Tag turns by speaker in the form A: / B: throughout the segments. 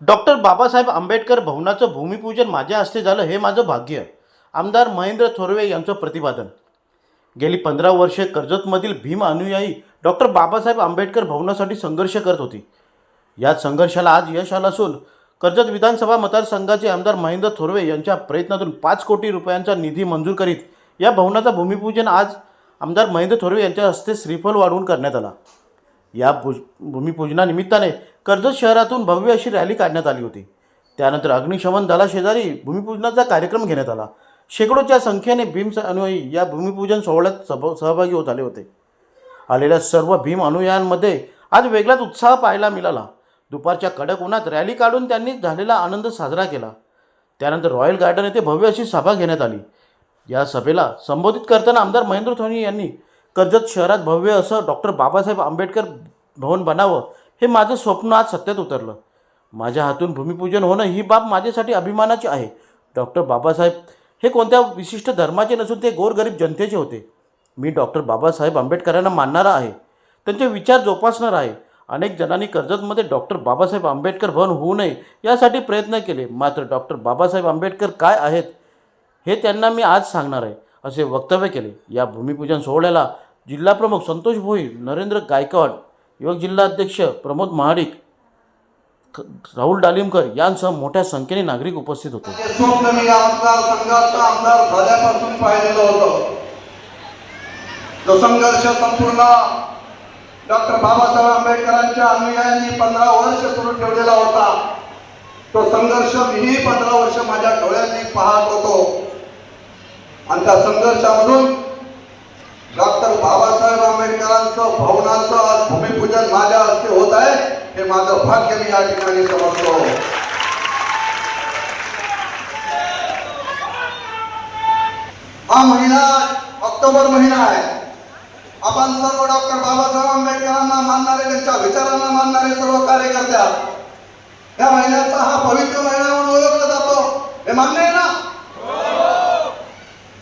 A: Doctor Babasaheb Ambedkar भवनाचं भूमिपूजन माझ्या हस्ते झालं हे माझं भाग्य. आमदार महेंद्र थोरवे यांचं प्रतिपादन. गेली पंधरा वर्षे कर्जतमधील भीम अनुयायी डॉक्टर बाबासाहेब आंबेडकर भवनासाठी संघर्ष करत होती. याच संघर्षाला आज यश आलं असून कर्जत विधानसभा मतदारसंघाचे आमदार महेंद्र थोरवे यांच्या प्रयत्नातून पाच कोटी रुपयांचा निधी मंजूर करीत या भवनाचं भूमिपूजन आज आमदार महेंद्र थोरवे यांच्या हस्ते श्रीफल वाढवून करण्यात आला. या भूज भूमिपूजनानिमित्ताने कर्जत शहरातून भव्य अशी रॅली काढण्यात आली होती. त्यानंतर अग्निशमन दलाशेजारी भूमिपूजनाचा कार्यक्रम घेण्यात आला. शेकडोच्या संख्येने भीम अनुयायी या भूमिपूजन सोहळ्यात सभ सहभागी होत आले होते. आलेल्या सर्व भीम अनुयायांमध्ये आज वेगळाच उत्साह पाहायला मिळाला. दुपारच्या कडक उन्हात रॅली काढून त्यांनी झालेला आनंद साजरा केला. त्यानंतर रॉयल गार्डन येथे भव्य अशी सभा घेण्यात आली. या सभेला संबोधित करताना आमदार महेंद्र थोनी यांनी कर्जत शहरात भव्य असं डॉक्टर बाबासाहेब आंबेडकर भवन बनावं हे माझं स्वप्न आज सत्यात उतरलं. माझ्या हातून भूमिपूजन होणं ही बाब माझ्यासाठी अभिमानाची आहे. डॉक्टर बाबासाहेब हे कोणत्या विशिष्ट धर्माचे नसून ते गोरगरीब जनतेचे होते. मी डॉक्टर बाबासाहेब आंबेडकरांना मानणारा आहे. त्यांचे विचार जोपासणार आहे. अनेक जणांनी कर्जतमध्ये डॉक्टर बाबासाहेब आंबेडकर भवन होऊ नये यासाठी प्रयत्न केले. मात्र डॉक्टर बाबासाहेब आंबेडकर काय आहेत हे त्यांना मी आज सांगणार आहे असे वक्तव्य केले. या भूमिपूजन सोहळ्याला जिल्हाप्रमुख संतोष भोई नरेंद्र गायकवाड युवक जिल्हाध्यक्ष प्रमोद महाडिक राहुल डालिमकर यांसह मोठ्या संख्येने नागरिक उपस्थित होते.
B: जो मी पाहिलेलं होतं. तो संघर्ष संपूर्ण डॉक्टर बाबासाहेब आंबेडकरांच्या अनुयायांनी पंधरा वर्ष सुरू ठेवलेला होता तो संघर्ष मीही पंधरा वर्ष माझ्या डोळ्यांनी पाहत होतो. आणि त्या संघर्षामधून डॉक्टर बाबासाहेब आंबेडकरांचं भवनाचं आज भूमिपूजन माझ्या हस्ते होत आहे. हे माझं भाग्य मी या ठिकाणी समजतो. हा महिना ऑक्टोबर महिना आहे. आपण सर्व डॉक्टर बाबासाहेब आंबेडकरांना मानणारे त्यांच्या विचारांना मानणारे सर्व कार्यकर्त्या या महिन्याचा हा पवित्र महिना म्हणून ओळखला जातो. हे मान्य आहे ना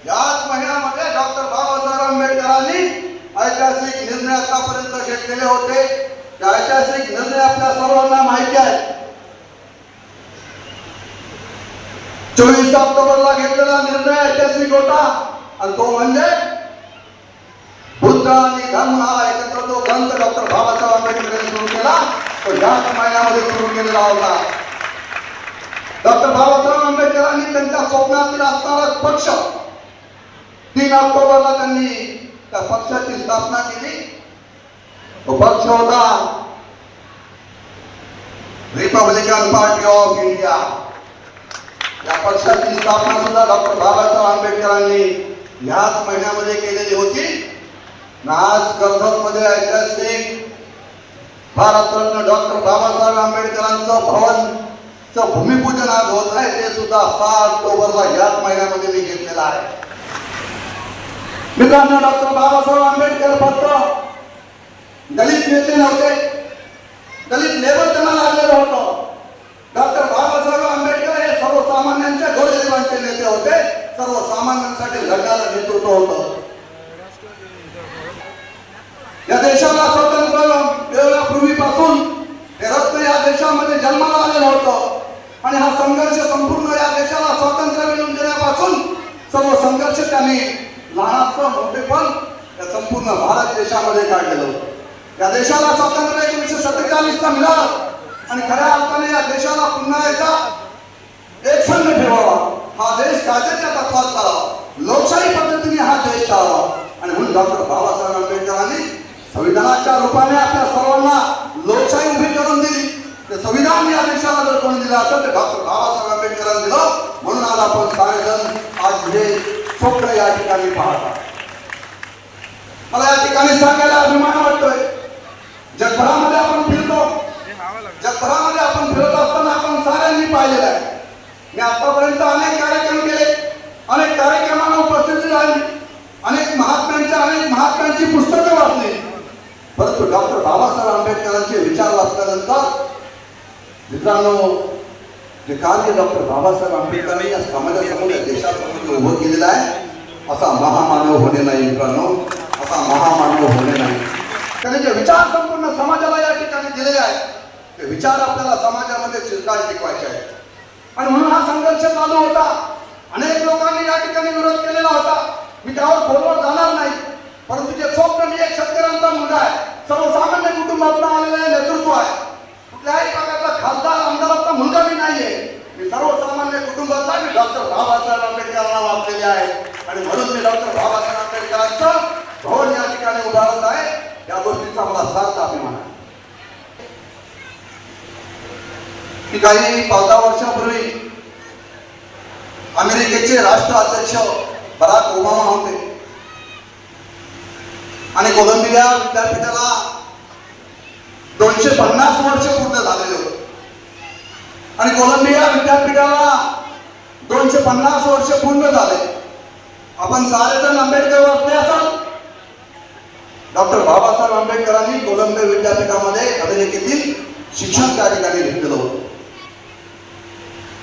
B: याच महिन्यामध्ये डॉक्टर बाबासाहेब आंबेडकरांनी ऐतिहासिक निर्णय आतापर्यंत घेतलेले होते. त्या ऐतिहासिक निर्णय आपल्या सर्वांना माहिती आहे चोवीस ऑक्टोबरला घेतलेला निर्णय ऐतिहासिक होता. आणि तो म्हणजे बुद्ध आणि धर्म हा एकत्र तो ग्रंथ डॉक्टर बाबासाहेब आंबेडकर यांनी सुरू केला. तो ह्याच महिन्यामध्ये सुरू केलेला होता. डॉक्टर बाबासाहेब आंबेडकरांनी त्यांच्या स्वप्नातील असणारा पक्ष तीन ऑक्टोबरला त्यांनी त्या पक्षाची स्थापना केली? तो पक्ष होता रिपब्लिकन पार्टी ऑफ इंडिया या पक्षाची स्थापना सुद्धा डॉक्टर बाबासाहेब आंबेडकरांनी ह्याच महिन्यामध्ये केलेली होती. आज कर्जतमध्ये ऐतिहासिक भारतरत्न डॉक्टर बाबासाहेब आंबेडकरांचं भवनचं भूमिपूजन आज होत आहे ते सुद्धा सहा ऑक्टोबरला याच महिन्यामध्ये मी घेतलेलं आहे. मित्रांनो डॉक्टर बाबासाहेब आंबेडकर फक्त दलित नेते नव्हते. दलित लेबर त्यांना लागलेलं होतं. डॉक्टर बाबासाहेब आंबेडकर हे सर्वसामान्यांच्या गोरगरिबांचे नेते होते. सर्वसामान्यांसाठी लढणारं नेतृत्व होतं. या देशाला स्वातंत्र्य मिळवण्यापूर्वीपासून हे रत्न या देशामध्ये जन्माला आलेलं होतं. आणि हा संघर्ष संपूर्ण या देशाला स्वातंत्र्य मिळवून देण्यापासून सर्व संघर्ष त्यांनी मोठेपण या संपूर्ण भारत देशामध्ये काढलेलं होतं. या देशाला स्वातंत्र्य एकोणीसशे सत्तेचाळीसला मिळालं. आणि खऱ्या अर्थाने या देशाला पुन्हा एकदा एक संघ ठेवावा. हा देश कायद्याच्या तत्वात चालावा. लोकशाही पद्धतीने हा देश चालावा. आणि म्हणून डॉक्टर बाबासाहेब आंबेडकरांनी संविधानाच्या रूपाने आपल्या सर्वांना लोकशाही उभी करून दिली. ते संविधान या देशाला जर कोणी दिलं असेल तर डॉक्टर बाबासाहेब आंबेडकरांनी दिलं. म्हणून आज आपण सारेजण आज हे स्वप्न या ठिकाणी पाहतात मला या ठिकाणी सांगायला अभिमान वाटतोय. जगभरामध्ये आपण फिरतो. जगभरामध्ये आपण फिरत असताना आपण साऱ्यांनी पाहिलेलं आहे. मी आतापर्यंत अनेक कार्यक्रम केले. अनेक कार्यक्रमांना उपस्थिती झाली अनेक महात्म्यांच्या अनेक महात्म्यांची पुस्तकं वाचली. परंतु डॉक्टर बाबासाहेब आंबेडकरांचे विचार वाचल्यानंतर मित्रांनो जे कार्य डॉक्टर बाबासाहेब आंबेडकरांनी या समाजासमोर या देशासमोर उभं केलेलं आहे असा महामानव होणे नाही मित्रांनो. असा महामानव होणे नाही. त्याने जे विचार संपूर्ण समाजाला या ठिकाणी दिलेले आहेत ते विचार आपल्याला समाजामध्ये चिरकाळ टिकवायचे आहेत. आणि म्हणून हा संघर्ष चालू होता. अनेक लोकांनी या ठिकाणी विरोध केलेला होता. मी त्यावर खोलवर जाणार नाही. परंतु जे स्वप्न मी एक शेतकऱ्यांचा मुलगा आहे सर्वसामान्य कुटुंबातून आलेलं नेतृत्व आहे. कुठल्याही भागातला खासदार आमदाराचा मुलगा मी नाहीये. मी सर्वसामान्य कुटुंबाचा मी डॉक्टर बाबासाहेब आंबेडकरांना वाचलेले आहे. आणि म्हणून मी डॉक्टर बाबासाहेब आंबेडकरांचं भवन या ठिकाणी उदाहरण आहे. या गोष्टीचा मला सार्थ अभिमान आहे. की काही पाच दहा वर्षापूर्वी अमेरिकेचे राष्ट्राध्यक्ष बराक ओबामा होते. आणि कोलंबिया विद्यापीठाला दोनशे पन्नास वर्ष पूर्ण झालेले होते. आणि कोलंबिया विद्यापीठाला दोनशे पन्नास वर्ष पूर्ण झाले. आपण सारेजण आंबेडकर वाचले असाल? डॉक्टर बाबासाहेब आंबेडकरांनी कोलंबिया विद्यापीठामध्ये अमेरिकेतील शिक्षण त्या ठिकाणी घेतलेलं होतं.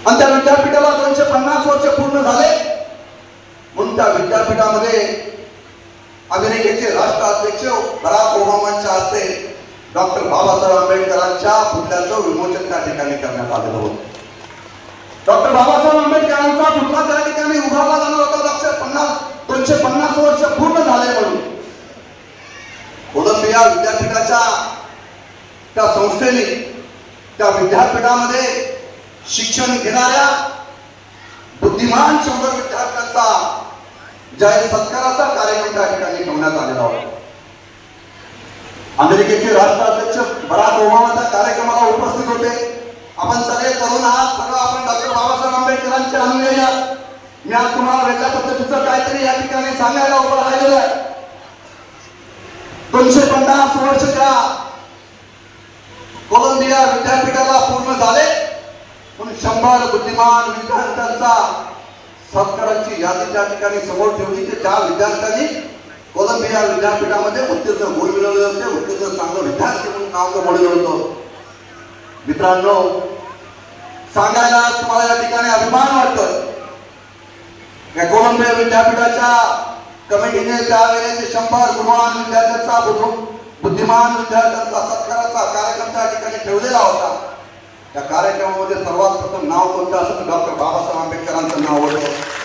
B: आणि त्या विद्यापीठाला दोनशे पन्नास वर्ष पूर्ण झाले. म्हणून त्या विद्यापीठामध्ये अमेरिकेचे राष्ट्राध्यक्ष बराक ओबामांच्या हस्ते डॉक्टर बाबासाहेब आंबेडकरांच्या पुतळ्याचं विमोचन त्या ठिकाणी करण्यात आलेलं होतं. डॉक्टर बाबासाहेब आंबेडकरांचा पुतळा त्या ठिकाणी उभारला जाणार होता. दोनशे पन्नास दोनशे पन्नास वर्ष पूर्ण झाले म्हणून. कोलंबिया विद्यापीठाच्या त्या संस्थेने त्या विद्यापीठामध्ये शिक्षण घेणाऱ्या बुद्धिमान शंभर विद्यार्थ्यांचा जाहीर सत्काराचा कार्यक्रम त्या ठिकाणी ठेवण्यात आलेला होता. अमेरिकेचे राष्ट्राध्यक्ष बराक ओबामा त्या कार्यक्रमाला उपस्थित होते. आपण सगळे तरुण आहात सगळं आपण डॉक्टर बाबासाहेब आंबेडकरांचे अनुयायी आहात. मी आज तुम्हाला वेगळ्या पद्धतीचं काहीतरी या ठिकाणी सांगायला उभं राहिलेलं आहे. दोनशे पन्नास वर्ष त्या कोलंबिया विद्यापीठाला पूर्ण झाले. म्हणून शंभर बुद्धिमान विद्यार्थ्यांचा सत्कारांची यादी त्या ठिकाणी समोर ठेवली की त्या विद्यार्थ्यांनी कोलंबिया विद्यापीठामध्ये उत्तीर्ण गुण मिळवले होते. उत्तीर्ण चांगलं विद्यार्थी म्हणून नाव मिळवलं होतं मित्रांनो सांगायला तुम्हाला या ठिकाणी अभिमान वाटत. या कोलंबिया विद्यापीठाच्या कमिटीने त्यावेळेचे शंभर गुणवान विद्यार्थ्यांचा बुद्धू- बुद्धिमान विद्यार्थ्यांचा सत्काराचा कार्यक्रम त्या ठिकाणी ठेवलेला होता. त्या कार्यक्रमामध्ये सर्वात प्रथम नाव कोणतं असं डॉक्टर बाबासाहेब आंबेडकरांचं नाव होतं.